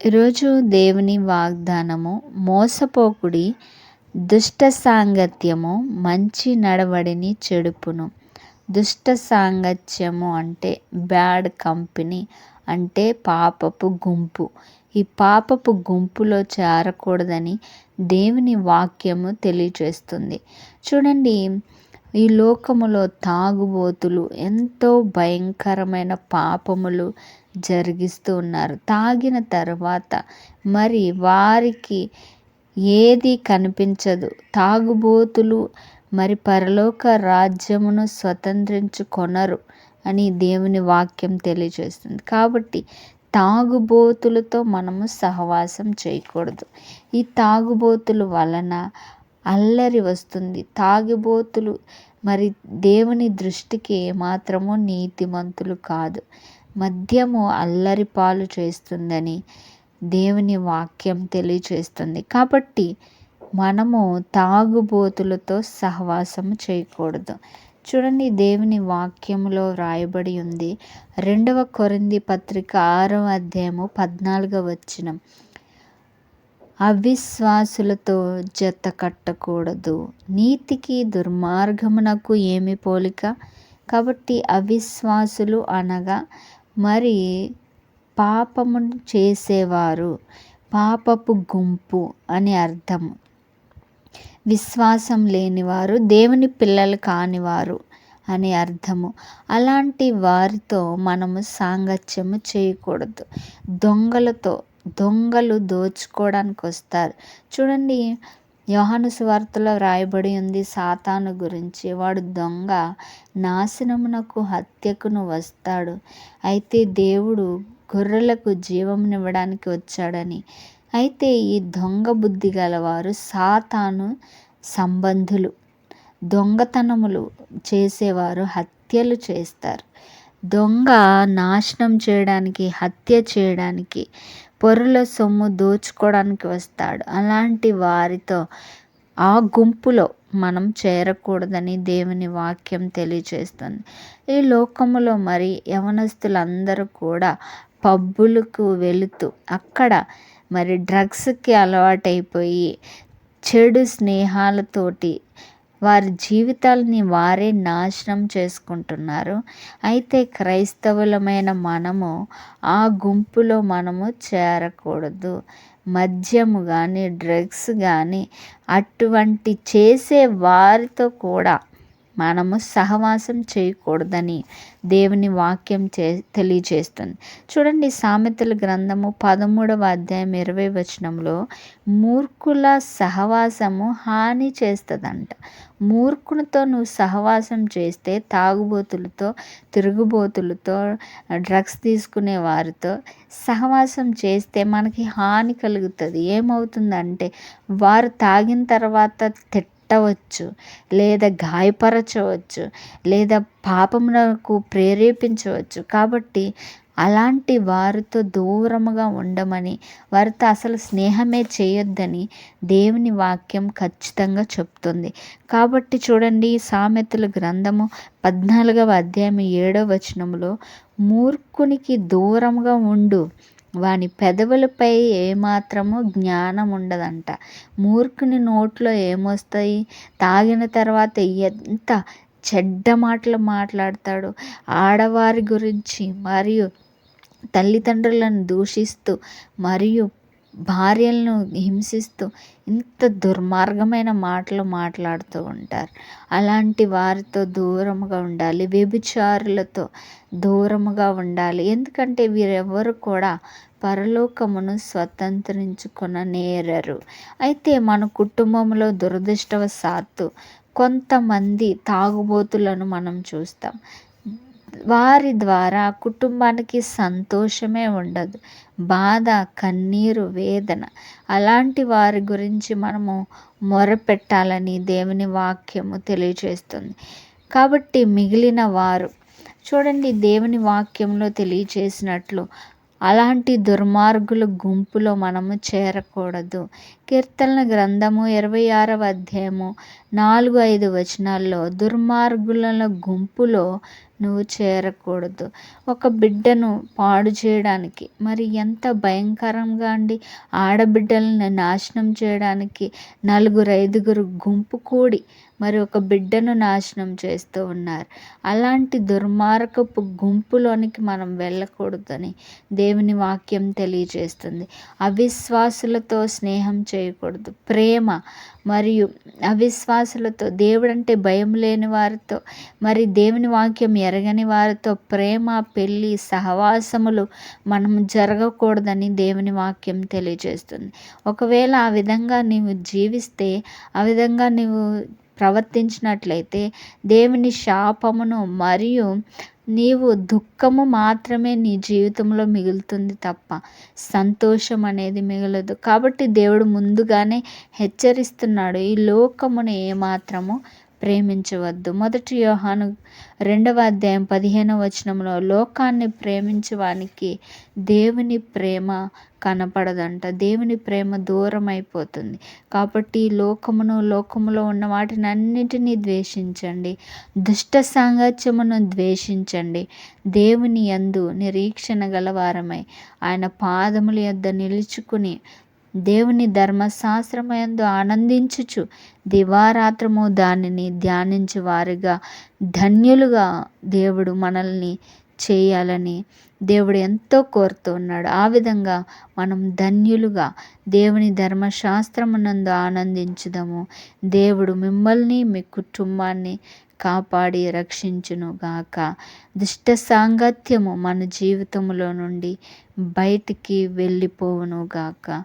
ఈరోజు దేవుని వాగ్దానము మోసపోకుడి దుష్ట సాంగత్యము మంచి నడవడిని చెడుపును. దుష్ట సాంగత్యము అంటే బ్యాడ్ కంపెనీ అంటే పాపపు గుంపు. ఈ పాపపు గుంపులో చేరకూడదని దేవుని వాక్యము తెలియచేస్తుంది చూడండి ఈ లోకములో తాగుబోతులు ఎంతో భయంకరమైన పాపములు జరిగిస్తూ ఉన్నారు. తాగిన తర్వాత మరి వారికి ఏది కనిపించదు. తాగుబోతులు మరి పరలోక రాజ్యమును స్వతంత్రించుకొనరు అని దేవుని వాక్యం తెలియజేస్తుంది. కాబట్టి తాగుబోతులతో మనము సహవాసం చేయకూడదు. ఈ తాగుబోతుల వలన అల్లరి వస్తుంది. తాగుబోతులు మరి దేవుని దృష్టికి ఏమాత్రము నీతిమంతులు కాదు. మద్యము అల్లరి పాలు చేస్తుందని దేవుని వాక్యం తెలియచేస్తుంది. కాబట్టి మనము తాగుబోతులతో సహవాసం చేయకూడదు. చూడండి దేవుని వాక్యంలో వ్రాయబడి ఉంది. రెండవ కొరింది పత్రిక ఆరవ అధ్యాయము పద్నాలుగవ వచ్చినం అవిశ్వాసులతో జత కట్టకూడదు. నీతికి దుర్మార్గమునకు ఏమి పోలిక? కాబట్టి అవిశ్వాసులు అనగా మరి పాపమును చేసేవారు పాపపు గుంపు అని అర్థము. విశ్వాసం లేనివారు దేవుని పిల్లలు కానివారు అని అర్థము. అలాంటి వారితో మనము సాంగత్యము చేయకూడదు. దొంగలతో దొంగలు దోచుకోవడానికి వస్తారు చూడండి యోహాను సువార్తలో వ్రాయబడి ఉంది సాతాను గురించి. వాడు దొంగ నాశనమునకు హత్యకును వస్తాడు. అయితే దేవుడు గొర్రెలకు జీవమునివ్వడానికి వచ్చాడని. అయితే ఈ దొంగ బుద్ధి గలవారు సాతాను సంబంధులు. దొంగతనములు చేసేవారు హత్యలు చేస్తారు. దొంగ నాశనం చేయడానికి హత్య చేయడానికి పొరుల సొమ్ము దోచుకోవడానికి వస్తాడు. అలాంటి వారితో ఆ గుంపులో మనం చేరకూడదని దేవుని వాక్యం తెలియజేస్తుంది. ఈ లోకములో మరి యవనస్తులందరూ కూడా పబ్బులకు వెళుతూ అక్కడ మరి డ్రగ్స్కి అలవాటైపోయి చెడు స్నేహాలతోటి వారి జీవితాలని వారే నాశనం చేసుకుంటున్నారు. అయితే క్రైస్తవులమైన మనము ఆ గుంపులో మనము చేరకూడదు. మద్యము కానీ డ్రగ్స్ కానీ అటువంటి చేసే వారితో కూడా మనము సహవాసం చేయకూడదని దేవుని వాక్యం చే తెలియజేస్తుంది చూడండి సామెతల గ్రంథము పదమూడవ అధ్యాయం ఇరవై వచనంలో మూర్ఖుల సహవాసము హాని చేస్తుందంట. మూర్ఖునితో నువ్వు సహవాసం చేస్తే తాగుబోతులతో తిరుగుబోతులతో డ్రగ్స్ తీసుకునే వారితో సహవాసం చేస్తే మనకి హాని కలుగుతుంది. ఏమవుతుందంటే వారు తాగిన తర్వాత కొట్టవచ్చు లేదా గాయపరచవచ్చు లేదా పాపమునకు ప్రేరేపించవచ్చు. కాబట్టి అలాంటి వారితో దూరముగా ఉండమని వారితో అసలు స్నేహమే చేయొద్దని దేవుని వాక్యం ఖచ్చితంగా చెప్తుంది. కాబట్టి చూడండి సామెతల గ్రంథము పద్నాలుగవ అధ్యాయం ఏడవ వచనంలో మూర్ఖునికి దూరంగా ఉండు వాని పెదవులపై ఏమాత్రము జ్ఞానం ఉండదంట మూర్ఖుని నోట్లో ఏమొస్తాయి? తాగిన తర్వాత ఎంత చెడ్డ మాటలు మాట్లాడతాడు? ఆడవారి గురించి మరియు తల్లిదండ్రులను దూషిస్తూ మరియు భార్యలను హింసిస్తూ ఇంత దుర్మార్గమైన మాటలు మాట్లాడుతూ ఉంటారు. అలాంటి వారితో దూరముగా ఉండాలి. వ్యభిచారులతో దూరముగా ఉండాలి. ఎందుకంటే వీరెవ్వరు కూడా పరలోకమును స్వతంత్రించుకున్న నేరరు. అయితే మన కుటుంబంలో దురదృష్టవశాత్తు కొంతమంది తాగుబోతులను మనం చూస్తాం. వారి ద్వారా కుటుంబానికి సంతోషమే ఉండదు. బాధ కన్నీరు వేదన అలాంటి వారి గురించి మనము మొరపెట్టాలని దేవుని వాక్యము తెలియచేస్తుంది. కాబట్టి మిగిలిన వారు చూడండి దేవుని వాక్యంలో తెలియచేసినట్లు అలాంటి దుర్మార్గుల గుంపులో మనము చేరకూడదు. కీర్తనల గ్రంథము ఇరవై ఆరవ అధ్యాయము నాలుగు ఐదు వచనాల్లో దుర్మార్గుల గుంపులో నువ్వు చేరకూడదు. ఒక బిడ్డను పాడు చేయడానికి మరి ఎంత భయంకరంగా అండి. ఆడబిడ్డలను నాశనం చేయడానికి నలుగురు ఐదుగురు గుంపు కూడి మరి ఒక బిడ్డను నాశనం చేస్తూ ఉన్నారు. అలాంటి దుర్మార్గపు గుంపులోనికి మనం వెళ్ళకూడదని దేవుని వాక్యం తెలియజేస్తుంది. అవిశ్వాసులతో స్నేహం చేయకూడదు. ప్రేమ మరియు అవిశ్వాసులతో దేవుడంటే భయం లేని వారితో మరి దేవుని వాక్యం ఎరగని వారితో ప్రేమ పెళ్ళి సహవాసములు మనం జరగకూడదని దేవుని వాక్యం తెలియజేస్తుంది. ఒకవేళ ఆ విధంగా నీవు జీవిస్తే ఆ విధంగా నీవు ప్రవర్తించినట్లయితే దేవుని శాపమును మరియు నీవు దుఃఖము మాత్రమే నీ జీవితంలో మిగులుతుంది తప్ప సంతోషం అనేది మిగలదు. కాబట్టి దేవుడు ముందుగానే హెచ్చరిస్తున్నాడు ఈ లోకమును ఏమాత్రము ప్రేమించవద్దు. మొదటి యోహాను రెండవ అధ్యాయం పదిహేనవ వచనంలో లోకాన్ని ప్రేమించవానికి దేవుని ప్రేమ కనపడదంట. దేవుని ప్రేమ దూరం అయిపోతుంది కాబట్టి లోకమును లోకములో ఉన్న వాటిని అన్నిటినీ ద్వేషించండి. దుష్ట సాంగత్యమును ద్వేషించండి. దేవుని యందు నిరీక్షణ గలవారమై ఆయన పాదముల యొద్ద నిలుచుకుని దేవుని ధర్మశాస్త్రమందు ఆనందించుచు దివారాత్రము దానిని ధ్యానించు వారిగా ధన్యులుగా దేవుడు మనల్ని చేయాలని దేవుడు ఎంతో కోరుతున్నాడు ఆ విధంగా మనం ధన్యులుగా దేవుని ధర్మశాస్త్రమునందు ఆనందించుదాము. దేవుడు మిమ్మల్ని మీ కుటుంబాన్ని కాపాడి రక్షించును గాక. దుష్ట సాంగత్యము మన జీవితంలో నుండి బయటికి వెళ్ళిపోవును గాక.